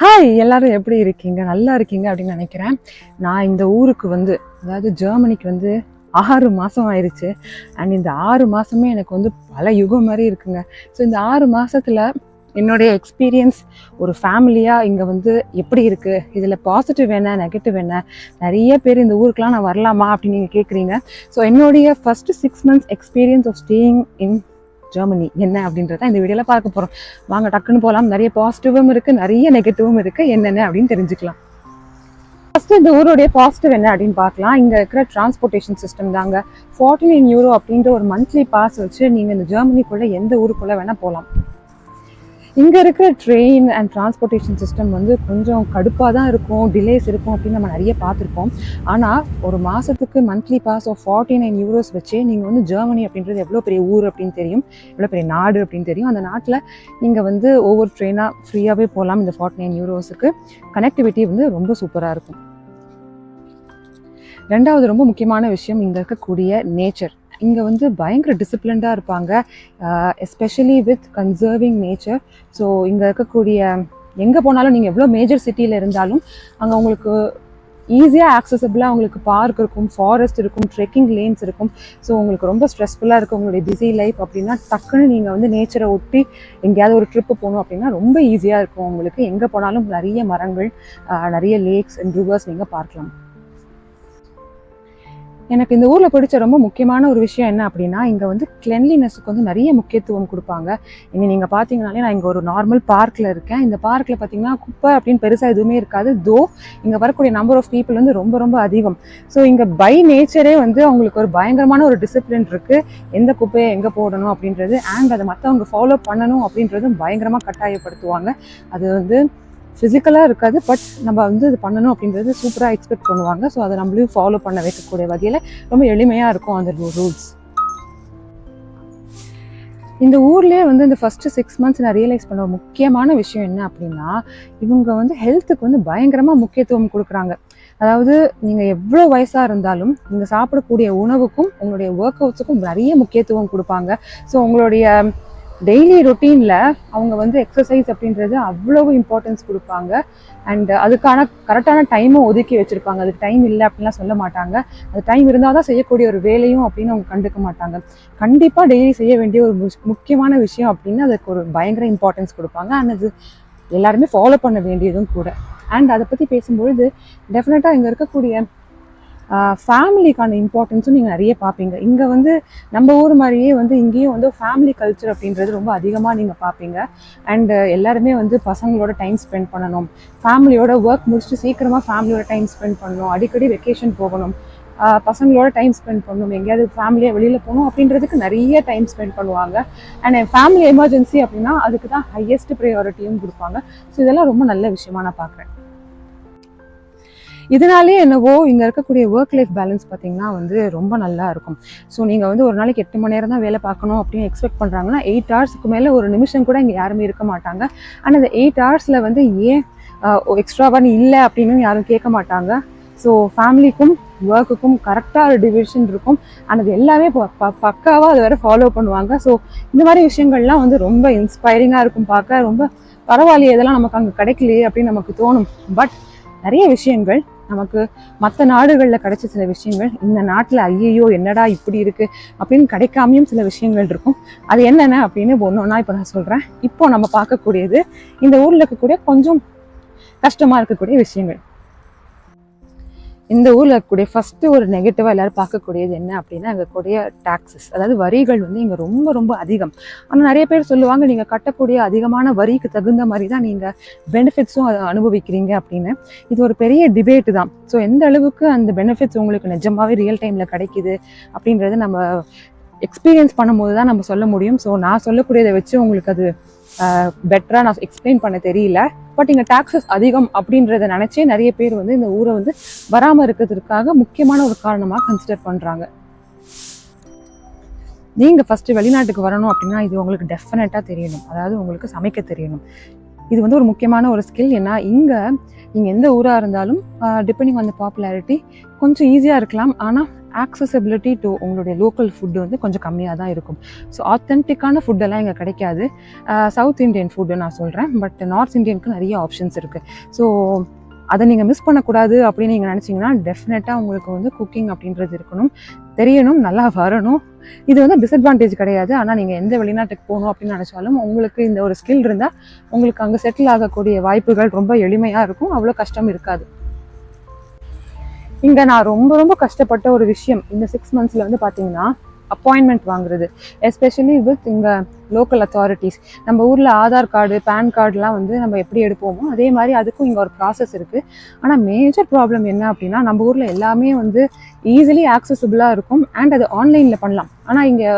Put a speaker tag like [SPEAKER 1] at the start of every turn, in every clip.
[SPEAKER 1] Hi எல்லாரும் எப்படி இருக்கீங்க? நல்லா இருக்கீங்க? அப்படின்னு நினைக்கிறேன். நான் இந்த ஊருக்கு வந்து அதாவது ஜெர்மனிக்கு வந்து ஆறு மாதம் ஆயிடுச்சு அண்ட் இந்த ஆறு மாதமே எனக்கு வந்து பல யுகம் மாதிரி இருக்குங்க. ஸோ இந்த ஆறு மாதத்தில் என்னுடைய எக்ஸ்பீரியன்ஸ் ஒரு ஃபேமிலியாக இங்கே வந்து எப்படி இருக்குது இதில் பாசிட்டிவ் என்ன? நெகட்டிவ் என்ன? நிறைய பேர் இந்த ஊருக்கெலாம் நான் வரலாமா அப்படின்னு நீங்கள் கேட்குறீங்க ஸோ என்னுடைய first six months experience of staying in Germany என்ன அப்படின்றத இந்த வீடியோவில் பார்க்க போகிறோம் வாங்க டக்குன்னு போகலாம் நிறைய பாசிட்டிவும் இருக்குது நிறைய நெகட்டிவும் இருக்குது என்னென்ன அப்படின்னு தெரிஞ்சுக்கலாம். ஃபர்ஸ்ட் இந்த ஊருடைய பாசிட்டிவ் என்ன அப்படின்னு பார்க்கலாம். இங்கே இருக்கிற டிரான்ஸ்போர்ட்டேஷன் சிஸ்டம் தாங்க. ஃபார்ட்டி நைன் யூரோ அப்படின்ற ஒரு மந்த்லி பாஸ் வச்சு நீங்கள் இந்த ஜெர்மனிக்குள்ளே எந்த ஊருக்குள்ளே வேணால் போகலாம் இங்கே இருக்கிற ட்ரெயின் அண்ட் டிரான்ஸ்போர்ட்டேஷன் சிஸ்டம் வந்து கொஞ்சம் கடுப்பாக தான் இருக்கும் டிலேஸ் இருக்கும் அப்படின்னு நம்ம நிறைய பார்த்துருப்போம். ஆனால் ஒரு மாதத்துக்கு monthly pass of forty nine euros வச்சு நீங்கள் வந்து ஜெர்மனி அப்படின்றது எவ்வளோ பெரிய ஊர் அப்படின்னு தெரியும் எவ்வளோ பெரிய நாடு அப்படின்னு தெரியும். அந்த நாட்டில் நீங்கள் வந்து ஒவ்வொரு ட்ரெயினாக ஃப்ரீயாகவே போகலாம் இந்த ஃபார்ட்டி நைன் யூரோஸுக்கு கனெக்டிவிட்டி வந்து ரொம்ப சூப்பராக இருக்கும். ரெண்டாவது ரொம்ப முக்கியமான விஷயம் இங்கே இருக்கக்கூடிய நேச்சர் இங்கே வந்து பயங்கர டிசிப்ளின்டாக இருப்பாங்க. Especially with conserving nature so இங்கே இருக்கக்கூடிய எங்கே போனாலும் நீங்கள் எவ்வளோ மேஜர் சிட்டியில் இருந்தாலும் அங்கே உங்களுக்கு ஈஸியாக ஆக்சசபிளாக உங்களுக்கு பார்க் இருக்கும் ஃபாரஸ்ட் இருக்கும் ட்ரெக்கிங் லேன்ஸ் இருக்கும். ஸோ உங்களுக்கு ரொம்ப ஸ்ட்ரெஸ்ஃபுல்லாக இருக்கும் உங்களுடைய பிஸி லைஃப் அப்படின்னா டக்குன்னு நீங்கள் வந்து நேச்சரை ஒட்டி எங்கேயாவது ஒரு ட்ரிப்பு போகணும் அப்படின்னா ரொம்ப ஈஸியாக இருக்கும் உங்களுக்கு. எங்கே போனாலும் நிறைய மரங்கள் நிறைய லேக்ஸ் அண்ட் ரிவர்ஸ் நீங்கள் பார்க்கலாம். எனக்கு இந்த ஊரில் பிடிச்ச ரொம்ப முக்கியமான ஒரு விஷயம் என்ன அப்படின்னா இங்கே வந்து கிளென்லினஸுக்கு வந்து நிறைய முக்கியத்துவம் கொடுப்பாங்க. இனி நீங்கள் பார்த்தீங்கனாலே நான் இங்கே ஒரு நார்மல் பார்க்கில் இருக்கேன். இந்த பார்க்கில் பார்த்தீங்கன்னா குப்பை அப்படின்னு பெருசாக எதுவுமே இருக்காது. தோ இங்கே வரக்கூடிய நம்பர் ஆஃப் பீப்புள் வந்து ரொம்ப ரொம்ப அதிகம். ஸோ இங்கே பை நேச்சரே வந்து அவங்களுக்கு ஒரு பயங்கரமான ஒரு டிசிப்ளின் இருக்குது எந்த குப்பையை எங்கே போடணும் அப்படின்றது அண்ட் அதை மற்றவங்க ஃபாலோ பண்ணணும் அப்படின்றதும் பயங்கரமாக கட்டாயப்படுத்துவாங்க. அது வந்து ஃபிசிக்கலாக இருக்காது பட் நம்ம வந்து இது பண்ணணும் அப்படின்றது சூப்பராக எக்ஸ்பெக்ட் பண்ணுவாங்க. ஸோ அதை நம்மளையும் ஃபாலோ பண்ண வைக்கக்கூடிய வகையில் ரொம்ப எளிமையாக இருக்கும் அந்த ரூல்ஸ் இந்த ஊர்லேயே வந்து இந்த ஃபஸ்ட்டு சிக்ஸ் மந்த்ஸ் நான் ரியலைஸ் பண்ண ஒரு முக்கியமான விஷயம் என்ன அப்படின்னா இவங்க வந்து ஹெல்த்துக்கு வந்து பயங்கரமாக முக்கியத்துவம் கொடுக்குறாங்க. அதாவது நீங்கள் எவ்வளோ வயசாக இருந்தாலும் நீங்கள் சாப்பிடக்கூடிய உணவுக்கும் உங்களுடைய ஒர்க் அவுட்ஸுக்கும் நிறைய முக்கியத்துவம் கொடுப்பாங்க. ஸோ உங்களுடைய டெய்லி ரொட்டீனில் அவங்க வந்து எக்ஸசைஸ் அப்படின்றது அவ்வளவு இம்பார்ட்டன்ஸ் கொடுப்பாங்க. அண்ட் அதுக்கான கரெக்டான டைமும் ஒதுக்கி வச்சுருப்பாங்க. அதுக்கு டைம் இல்லை அப்படின்லாம் சொல்ல மாட்டாங்க. அது டைம் இருந்தால் தான் செய்யக்கூடிய ஒரு வேலையும் அப்படின்னு அவங்க கண்டுக்க மாட்டாங்க. கண்டிப்பாக டெய்லி செய்ய வேண்டிய ஒரு முக்கியமான விஷயம் அப்படின்னு அதுக்கு ஒரு பயங்கர இம்பார்ட்டன்ஸ் கொடுப்பாங்க. அண்ட் அது எல்லாருமே ஃபாலோ பண்ண வேண்டியதும் கூட. அண்ட் அதை பற்றி பேசும்பொழுது டெஃபினட்டாக இங்கே இருக்கக்கூடிய ஃபேமிலிக்கான இம்பார்ட்டன்ஸும் நீங்கள் நிறைய பார்ப்பீங்க. இங்கே வந்து நம்ம ஊர் மாதிரியே வந்து இங்கேயும் வந்து ஃபேமிலி கல்ச்சர் அப்படின்றது ரொம்ப அதிகமாக நீங்கள் பார்ப்பீங்க. அண்டு எல்லாருமே வந்து பசங்களோட டைம் ஸ்பெண்ட் பண்ணணும். ஃபேமிலியோட ஒர்க் முடிச்சுட்டு சீக்கிரமாக ஃபேமிலியோட டைம் ஸ்பெண்ட் பண்ணணும். அடிக்கடி வெக்கேஷன் போகணும். பசங்களோட டைம் ஸ்பெண்ட் பண்ணணும். எங்கேயாவது ஃபேமிலியாக வெளியில் போகணும் அப்படின்றதுக்கு நிறைய டைம் ஸ்பெண்ட் பண்ணுவாங்க. அண்ட் ஃபேமிலி எமர்ஜென்சி அப்படின்னா அதுக்கு தான் ஹையஸ்ட் ப்ரையாரிட்டியும் கொடுப்பாங்க. ஸோ இதெல்லாம் ரொம்ப நல்ல விஷயமா நான் பார்க்குறேன். இதனாலே என்னவோ இங்கே இருக்கக்கூடிய ஒர்க் லைஃப் பேலன்ஸ் பார்த்தீங்கன்னா வந்து ரொம்ப நல்லா இருக்கும். ஸோ நீங்கள் வந்து ஒரு நாளைக்கு எட்டு மணி நேரம் தான் வேலை பார்க்கணும் அப்படின்னு எக்ஸ்பெக்ட் பண்ணுறாங்கன்னா எயிட் ஹவர்ஸ்க்கு மேலே ஒரு நிமிஷம் கூட இங்கே யாருமே இருக்க மாட்டாங்க. ஆனால் அந்த எயிட் ஹவர்ஸில் வந்து ஏன் எக்ஸ்ட்ராவாக இல்லை அப்படின்னு யாரும் கேட்க மாட்டாங்க. ஸோ ஃபேமிலிக்கும் ஒர்க்குக்கும் கரெக்டாக ஒரு டிவிஷன் இருக்கும். ஆனால் அது எல்லாமே ப- ப- பக்காவாக அது வேறு ஃபாலோ பண்ணுவாங்க. ஸோ இந்த மாதிரி விஷயங்கள்லாம் வந்து ரொம்ப இன்ஸ்பைரிங்காக இருக்கும் பார்க்க. ரொம்ப பரவாயில்லையே இதெல்லாம் நமக்கு அங்கே கிடைக்கலையே அப்படின்னு நமக்கு தோணும். பட் நிறைய விஷயங்கள் நமக்கு மற்ற நாடுகளில் கிடைச்ச சில விஷயங்கள் இந்த நாட்டில் ஐயையோ என்னடா இப்படி இருக்கு அப்படின்னு கிடைக்காமையும் சில விஷயங்கள் இருக்கும். அது என்னென்ன அப்படின்னு ஒன்று ஒன்றா இப்போ நான் சொல்கிறேன் இப்போ நம்ம பார்க்கக்கூடியது இந்த ஊரில் இருக்கக்கூடிய கொஞ்சம் கஷ்டமாக இருக்கக்கூடிய விஷயங்கள். இந்த ஊரில் இருக்கக்கூடிய ஃபஸ்ட்டு ஒரு நெகட்டிவாக எல்லாரும் பார்க்கக்கூடியது என்ன அப்படின்னா அங்கே கூடிய டாக்ஸஸ் அதாவது வரிகள் வந்து இங்கே ரொம்ப ரொம்ப அதிகம். ஆனால் நிறைய பேர் சொல்லுவாங்க நீங்கள் கட்டக்கூடிய அதிகமான வரிக்கு தகுந்த மாதிரி தான் நீங்கள் பெனிஃபிட்ஸும் அதை அனுபவிக்கிறீங்க அப்படின்னு. இது ஒரு பெரிய டிபேட்டு தான். ஸோ எந்த அளவுக்கு அந்த பெனிஃபிட்ஸ் உங்களுக்கு நிஜமாகவே ரியல் டைமில் கிடைக்குது அப்படின்றது நம்ம எக்ஸ்பீரியன்ஸ் பண்ணும்போது தான் நம்ம சொல்ல முடியும். ஸோ நான் சொல்லக்கூடியதை வச்சு உங்களுக்கு அது பெட்டராக நான் எக்ஸ்பிளைன் பண்ண தெரியல. பட் இங்கே டாக்ஸஸ் அதிகம் அப்படின்றத நினச்சே நிறைய பேர் வந்து இந்த ஊரை வந்து வராமல் இருக்கிறதுக்காக முக்கியமான ஒரு காரணமாக கன்சிடர் பண்ணுறாங்க நீங்கள் ஃபஸ்ட்டு வெளிநாட்டுக்கு வரணும் அப்படின்னா இது உங்களுக்கு டெஃபினட்டாக தெரியணும். அதாவது உங்களுக்கு சமைக்க தெரியணும். இது வந்து ஒரு முக்கியமான ஒரு ஸ்கில் ஏன்னா இங்கே நீங்கள் எந்த ஊராக இருந்தாலும் டிபெண்டிங் ஆன் த பாப்புலாரிட்டி கொஞ்சம் ஈஸியாக இருக்கலாம். ஆனால் ஆக்சசபிலிட்டி டு உங்களுடைய லோக்கல் ஃபுட்டு வந்து கொஞ்சம் கம்மியாக தான் இருக்கும். ஸோ ஆத்தென்டிக்கான ஃபுட்டெல்லாம் இங்கே கிடைக்காது. சவுத் இந்தியன் ஃபுட்டு நான் சொல்கிறேன் பட் நார்த் இந்தியனுக்கு நிறைய ஆப்ஷன்ஸ் இருக்குது ஸோ அதை நீங்கள் மிஸ் பண்ணக்கூடாது அப்படின்னு நீங்கள் நினச்சிங்கன்னா டெஃபினட்டாக உங்களுக்கு வந்து குக்கிங் அப்படின்றது இருக்கணும். தெரியணும் நல்லா வரணும். இது வந்து டிஸ்அட்வான்டேஜ் கிடையாது. ஆனால் நீங்கள் எந்த வெளிநாட்டுக்கு போகணும் அப்படின்னு நினச்சாலும் உங்களுக்கு இந்த ஒரு ஸ்கில் இருந்தால் உங்களுக்கு அங்கே செட்டில் ஆகக்கூடிய வாய்ப்புகள் ரொம்ப எளிமையாக இருக்கும். அவ்வளோ கஷ்டம் இருக்காது. இங்கே நான் ரொம்ப ரொம்ப கஷ்டப்பட்ட ஒரு விஷயம் இந்த சிக்ஸ் மந்த்ஸில் வந்து பார்த்தீங்கன்னா அப்பாயின்மெண்ட் வாங்குறது. எஸ்பெஷலி வித் இங்கே லோக்கல் அத்தாரிட்டிஸ் நம்ம ஊரில் ஆதார் கார்டு பேன் கார்டுலாம் வந்து நம்ம எப்படி எடுப்போமோ அதே மாதிரி அதுக்கும் இங்கே ஒரு ப்ராசஸ் இருக்குது ஆனால் மேஜர் ப்ராப்ளம் என்ன அப்படின்னா நம்ம ஊரில் எல்லாமே வந்து ஈஸிலி ஆக்சசபிளாக இருக்கும் அண்ட் அது ஆன்லைனில் பண்ணலாம். ஆனால் இங்கே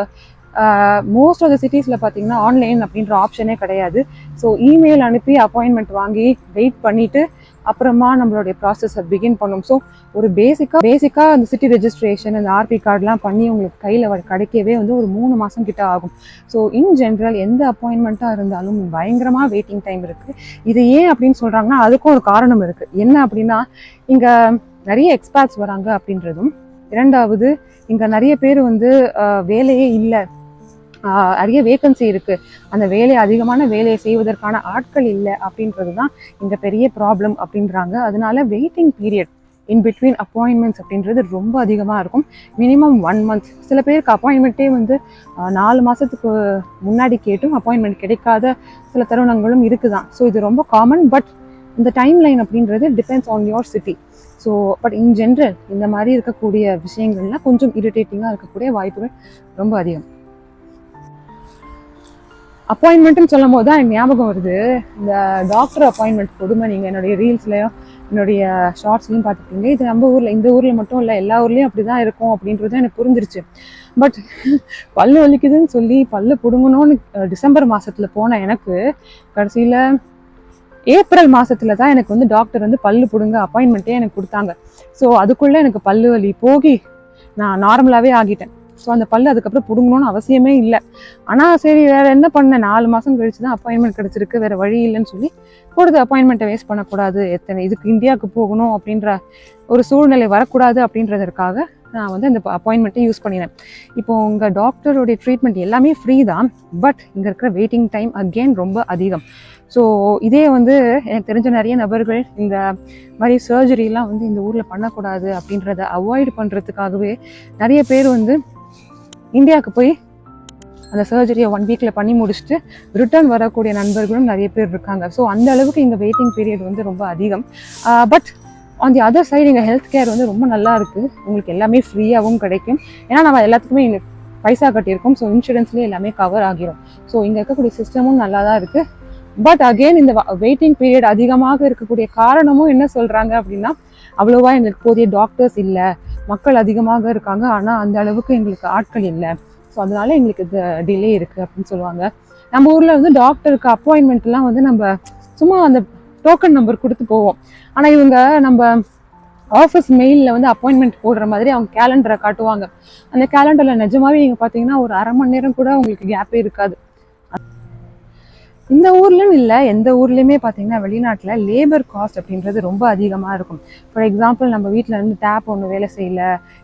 [SPEAKER 1] மோஸ்ட் ஆஃப் த சிட்டிஸில் பார்த்தீங்கன்னா ஆன்லைன் அப்படின்ற ஆப்ஷனே கிடையாது. ஸோ இமெயில் அனுப்பி அப்பாயின்மெண்ட் வாங்கி வெயிட் பண்ணிவிட்டு அப்புறமா நம்மளுடைய ப்ராசஸை பிகின் பண்ணும். ஸோ ஒரு பேசிக்காக பேசிக்காக அந்த சிட்டி ரெஜிஸ்ட்ரேஷன் அந்த ஆர்பி கார்டெலாம் பண்ணி உங்களுக்கு கையில் கிடைக்கவே வந்து ஒரு மூணு மாதம் கிட்ட ஆகும். ஸோ இன் ஜென்ரல் எந்த அப்பாயின்மெண்ட்டாக இருந்தாலும் பயங்கரமாக வெயிட்டிங் டைம் இருக்குது இது ஏன் அப்படின்னு சொல்கிறாங்கன்னா அதுக்கும் ஒரு காரணம் இருக்குது என்ன அப்படின்னா இங்கே நிறைய எக்ஸ்பேர்ட்ஸ் வராங்க அப்படின்றதும். இரண்டாவது இங்கே நிறைய பேர் வந்து வேலையே இல்லை. நிறைய வேக்கன்சி இருக்குது அந்த வேலை அதிகமான வேலையை செய்வதற்கான ஆட்கள் இல்லை அப்படின்றது தான் இந்த பெரிய ப்ராப்ளம் அப்படின்றாங்க. அதனால waiting period in between appointments அப்படின்றது ரொம்ப அதிகமாக இருக்கும். மினிமம் ஒன் மந்த் சில பேருக்கு அப்பாயின்மெண்ட்டே வந்து நாலு மாதத்துக்கு முன்னாடி கேட்டும் அப்பாயின்மெண்ட் கிடைக்காத சில தருணங்களும் இருக்குது தான் ஸோ இது ரொம்ப காமன் பட் இந்த டைம் லைன் அப்படின்றது depends on your city so but in general இந்த மாதிரி இருக்கக்கூடிய விஷயங்கள்லாம் கொஞ்சம் இரிட்டேட்டிங்காக இருக்கக்கூடிய வாய்ப்புகள் ரொம்ப அதிகம். அப்பாயின்மெண்ட்டுன்னு சொல்லும் போது தான் எனக்கு ஞாபகம் வருது. இந்த டாக்டர் அப்பாயின்மெண்ட் பொதுமை நீங்கள் என்னுடைய ரீல்ஸ்லையும் என்னுடைய ஷார்ட்ஸ்லையும் பார்த்துருக்கீங்க. இது நம்ம ஊரில் இந்த ஊரில் மட்டும் இல்லை எல்லா ஊர்லேயும் அப்படி தான் இருக்கும் அப்படின்றது எனக்கு புரிஞ்சிருச்சு. பட் பல்லு வலிக்குதுன்னு சொல்லி பல்லு பிடுங்கணும்னு டிசம்பர் மாதத்தில் போன எனக்கு கடைசியில் ஏப்ரல் மாதத்தில் தான் எனக்கு வந்து டாக்டர் வந்து பல்லு பிடுங்க அப்பாயின்மெண்ட்டே எனக்கு கொடுத்தாங்க. ஸோ அதுக்குள்ளே எனக்கு பல்லு வலி போகி நான் நார்மலாகவே ஆகிட்டேன். ஸோ அந்த பல்லு அதுக்கப்புறம் பிடுங்கணும்னு அவசியமே இல்லை. ஆனால் சரி வேறு என்ன பண்ணேன் நாலு மாதம் கழிச்சு தான் அப்பாயின்மெண்ட் கிடச்சிருக்கு. வேறு வழி இல்லைன்னு சொல்லி கொடுத்த அப்பாயின்மெண்ட்டை வேஸ்ட் பண்ணக்கூடாது. எத்தனை இதுக்கு இந்தியாவுக்கு போகணும் அப்படின்ற ஒரு சூழ்நிலை வரக்கூடாது அப்படின்றதற்காக நான் வந்து அந்த அப்பாயின்மெண்ட்டை யூஸ் பண்ணினேன். இப்போ உங்கள் டாக்டருடைய ட்ரீட்மெண்ட் எல்லாமே ஃப்ரீ தான். பட் இங்கே இருக்கிற வெயிட்டிங் டைம் அகெயின் ரொம்ப அதிகம். ஸோ இதே வந்து எனக்கு தெரிஞ்ச நிறைய நபர்கள் இந்த மாதிரி சர்ஜரிலாம் வந்து இந்த ஊரில் பண்ணக்கூடாது அப்படின்றத அவாய்ட் பண்ணுறதுக்காகவே நிறைய பேர் வந்து இந்தியாவுக்கு போய் அந்த சர்ஜரியை ஒன் வீக்கில் பண்ணி முடிச்சுட்டு ரிட்டர்ன் வரக்கூடிய நண்பர்களும் நிறைய பேர் இருக்காங்க. ஸோ அந்த அளவுக்கு இங்கே வெயிட்டிங் பீரியட் வந்து ரொம்ப அதிகம். But on the other side இங்கே ஹெல்த் கேர் வந்து ரொம்ப நல்லா இருக்குது உங்களுக்கு எல்லாமே ஃப்ரீயாகவும் கிடைக்கும். ஏன்னா நம்ம எல்லாத்துக்குமே இங்க பைசா கட்டியிருக்கோம். ஸோ இன்சூரன்ஸ்லேயே எல்லாமே கவர் ஆகிரும். ஸோ இங்கே இருக்கக்கூடிய சிஸ்டமும் நல்லா தான் இருக்குது பட் அகெயின் இந்த வெயிட்டிங் பீரியட் அதிகமாக இருக்கக்கூடிய காரணமும் என்ன சொல்கிறாங்க அப்படின்னா அவ்வளோவா எங்களுக்கு போதிய டாக்டர்ஸ் இல்லை. மக்கள் அதிகமாக இருக்காங்க. ஆனால் அந்த அளவுக்கு எங்களுக்கு ஆட்கள் இல்லை. ஸோ அதனால எங்களுக்கு இது டிலே இருக்குது அப்படின்னு சொல்லுவாங்க. நம்ம ஊரில் வந்து டாக்டருக்கு அப்பாயின்மெண்ட்லாம் வந்து நம்ம சும்மா அந்த டோக்கன் நம்பர் கொடுத்து போவோம். ஆனால் இவங்க நம்ம ஆஃபீஸ் மெயிலில் வந்து அப்பாயின்மெண்ட் போடுற மாதிரி அவங்க கேலண்டரை காட்டுவாங்க. அந்த கேலண்டரில் நிஜமாவே நீங்கள் பார்த்தீங்கன்னா ஒரு அரை மணி நேரம் கூட உங்களுக்கு கேப்பே இருக்காது. இந்த ஊர்லன்னு இல்லை எந்த ஊர்லேயுமே பார்த்தீங்கன்னா வெளிநாட்டில் லேபர் காஸ்ட் அப்படின்றது ரொம்ப அதிகமாக இருக்கும். ஃபார் எக்ஸாம்பிள் நம்ம வீட்டில் இருந்து டேப் ஒன்று வேலை செய்யல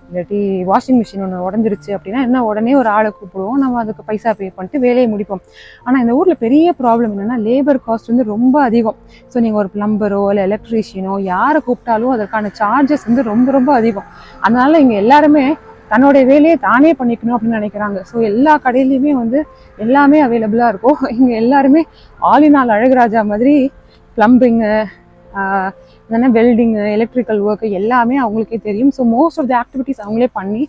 [SPEAKER 1] இல்லாட்டி வாஷிங் மிஷின் ஒன்று உடஞ்சிருச்சு அப்படின்னா என்ன உடனே ஒரு ஆளை கூப்பிடுவோம் நம்ம அதுக்கு பைசா பே பண்ணிட்டு வேலையை முடிப்போம். ஆனால் இந்த ஊரில் பெரிய ப்ராப்ளம் என்னென்னா லேபர் காஸ்ட் வந்து ரொம்ப அதிகம். ஸோ நீங்கள் ஒரு ப்ளம்பரோ இல்லை எலக்ட்ரீஷியனோ யாரை கூப்பிட்டாலும் அதற்கான சார்ஜஸ் வந்து ரொம்ப ரொம்ப அதிகம். அதனால இங்கே எல்லாருமே தன்னுடைய வேலையை தானே பண்ணிக்கணும் அப்படின்னு நினைக்கிறாங்க. ஸோ எல்லா கடையிலையுமே வந்து எல்லாமே அவைலபிளாக இருக்கும். இங்கே எல்லாருமே ஆலினால் அழகுராஜா மாதிரி ப்ளம்பிங்கு என்னென்ன வெல்டிங்கு எலக்ட்ரிக்கல் ஒர்க்கு எல்லாமே அவங்களுக்கே தெரியும். So most of the activities அவங்களே பண்ணி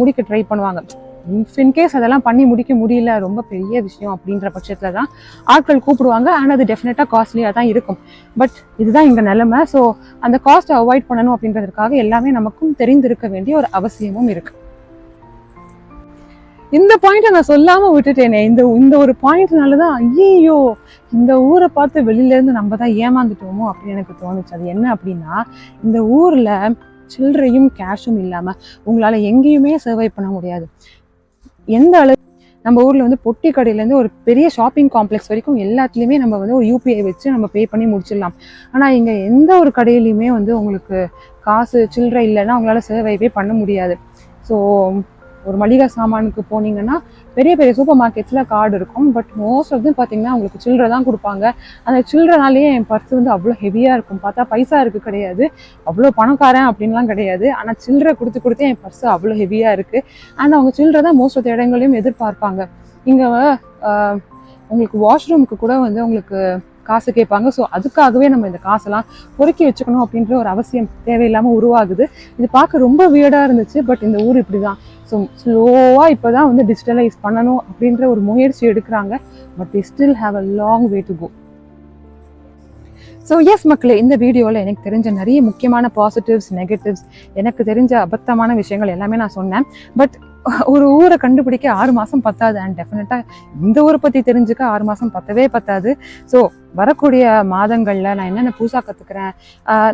[SPEAKER 1] முடிக்க ட்ரை பண்ணுவாங்க. இன்கேஸ் அதெல்லாம் பண்ணி முடிக்க முடியல ரொம்ப பெரிய விஷயம் அப்படின்ற பட்சத்தில் தான் ஆட்கள் கூப்பிடுவாங்க. ஆனால் அது டெஃபினட்டாக காஸ்ட்லியாக தான் இருக்கும். பட் இதுதான் எங்கள் நிலைமை. ஸோ அந்த காஸ்ட்டை அவாய்ட் பண்ணணும் அப்படின்றதுக்காக எல்லாமே நமக்கும் தெரிந்திருக்க வேண்டிய ஒரு அவசியமும் இருக்கு. இந்த பாயிண்ட்டை நான் சொல்லாமல் விட்டுட்டேனே. இந்த இந்த ஒரு பாயிண்ட்னால தான் ஐயோ இந்த ஊரை பார்த்து வெளியில இருந்து நம்ம தான் ஏமாந்துட்டோமோ அப்படின்னு எனக்கு தோணுச்சு. அது என்ன அப்படின்னா இந்த ஊரில் சில்லறையும் கேஷும் இல்லாம உங்களால எங்கேயுமே சர்வை பண்ண முடியாது. எந்த அளவு நம்ம ஊரில் வந்து பொட்டி கடையிலேருந்து ஒரு பெரிய ஷாப்பிங் காம்ப்ளெக்ஸ் வரைக்கும் எல்லாத்துலேயுமே நம்ம வந்து ஒரு யூபிஐ வச்சு நம்ம பே பண்ணி முடிச்சிடலாம். ஆனால் இங்கே எந்த ஒரு கடையிலையுமே வந்து உங்களுக்கு காசு சில்லறை இல்லைன்னா அவங்களால சர்வைவே பண்ண முடியாது. ஸோ ஒரு மளிகை சாமானுக்கு போனீங்கன்னா பெரிய பெரிய சூப்பர் மார்க்கெட்ஸில் கார்டு இருக்கும். பட் மோஸ்ட் ஆஃப் பார்த்தீங்கன்னா உங்களுக்கு சில்லறை தான் கொடுப்பாங்க. அந்த சில்லறனாலேயே என் பர்ஸ் வந்து அவ்வளோ ஹெவியாக இருக்கும். பார்த்தா பைசா இருக்குது கிடையாது. அவ்வளோ பணக்காரன் அப்படின்லாம் கிடையாது. ஆனால் சில்லறை கொடுத்து கொடுத்து என் பர்ஸ் அவ்வளோ ஹெவியாக இருக்குது அண்ட் அவங்க சில்லறை தான் மோஸ்ட் ஆஃப் இடங்களையும் எதிர்பார்ப்பாங்க. இங்கே உங்களுக்கு வாஷ்ரூமுக்கு கூட வந்து உங்களுக்கு காசு கேட்பாங்க. ஸோ அதுக்காகவே நம்ம இந்த காசெல்லாம் பொறுக்கி வச்சுக்கணும் அப்படின்ற ஒரு அவசியம் தேவையில்லாமல் உருவாகுது. இது பார்க்க ரொம்ப வியர்டாக இருந்துச்சு பட் இந்த ஊர் இப்படி தான் ஸோ ஸ்லோவாக இப்போ தான் வந்து டிஜிட்டலைஸ் பண்ணணும் அப்படின்ற ஒரு முயற்சி எடுக்கிறாங்க but the still have a long way to go so yes மக்களே இந்த வீடியோவில் எனக்கு தெரிஞ்ச நிறைய முக்கியமான பாசிட்டிவ்ஸ் நெகட்டிவ்ஸ் எனக்கு தெரிஞ்ச அபத்தமான விஷயங்கள் எல்லாமே நான் சொன்னேன். பட் ஒரு ஊரை கண்டுபிடிக்க ஆறு மாதம் பத்தாது. அண்ட் டெஃபினட்டாக இந்த ஊரை பற்றி தெரிஞ்சுக்க ஆறு மாதம் பத்தவே பத்தாது. ஸோ வரக்கூடிய மாதங்களில் நான் என்னென்ன புதுசாக கற்றுக்கிறேன்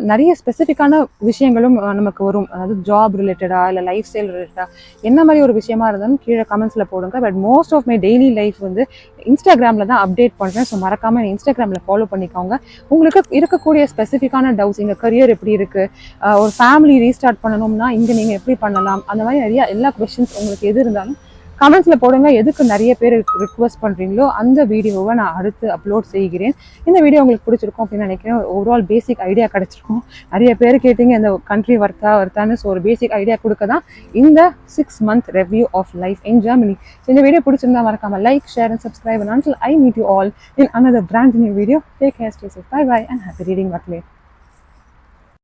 [SPEAKER 1] நிறைய ஸ்பெசிஃபிக்கான விஷயங்களும் நமக்கு வரும். அதாவது ஜாப் ரிலேட்டடாக இல்லை லைஃப் ஸ்டைல் ரிலேட்டடாக என்ன மாதிரி ஒரு விஷயமா இருந்தாலும் கீழே கமெண்ட்ஸில் போடுங்க. But most of my daily life வந்து இன்ஸ்டாகிராமில் தான் அப்டேட் பண்ணுறேன் ஸோ மறக்காமல் இன்ஸ்டாகிராமில் ஃபாலோ பண்ணிக்கோங்க. உங்களுக்கு இருக்கக்கூடிய ஸ்பெசிஃபிக்கான டவுட்ஸ் எங்கள் கரியர் எப்படி இருக்குது ஒரு ஃபேமிலி ரீஸ்டார்ட் பண்ணணும்னா இங்கே நீங்கள் எப்படி பண்ணலாம்? அந்த மாதிரி நிறையா எல்லா கொஷின்ஸ் உங்களுக்கு எது இருந்தாலும் கமெண்ட்ஸில் போடுங்க. எதுக்கு நிறைய பேர் ரிக்வஸ்ட் பண்ணுறீங்களோ அந்த வீடியோவை நான் அடுத்து அப்லோட் செய்கிறேன். இந்த வீடியோ உங்களுக்கு பிடிச்சிருக்கும் அப்படின்னு நினைக்கிறேன். ஓவரால் பேசிக் ஐடியா கிடச்சிருக்கும். நிறைய பேர் கேட்டிங்க இந்த கண்ட்ரி வர்த்தா வர்த்தான்னு ஸோ ஒரு பேசிக் ஐடியா கொடுக்க தான் இந்த six month review of life in Germany so இந்த வீடியோ பிடிச்சிருந்தா மறக்காமல் like share and subscribe and I meet you all in another brand new video take Take care, bye safe, bye bye, and.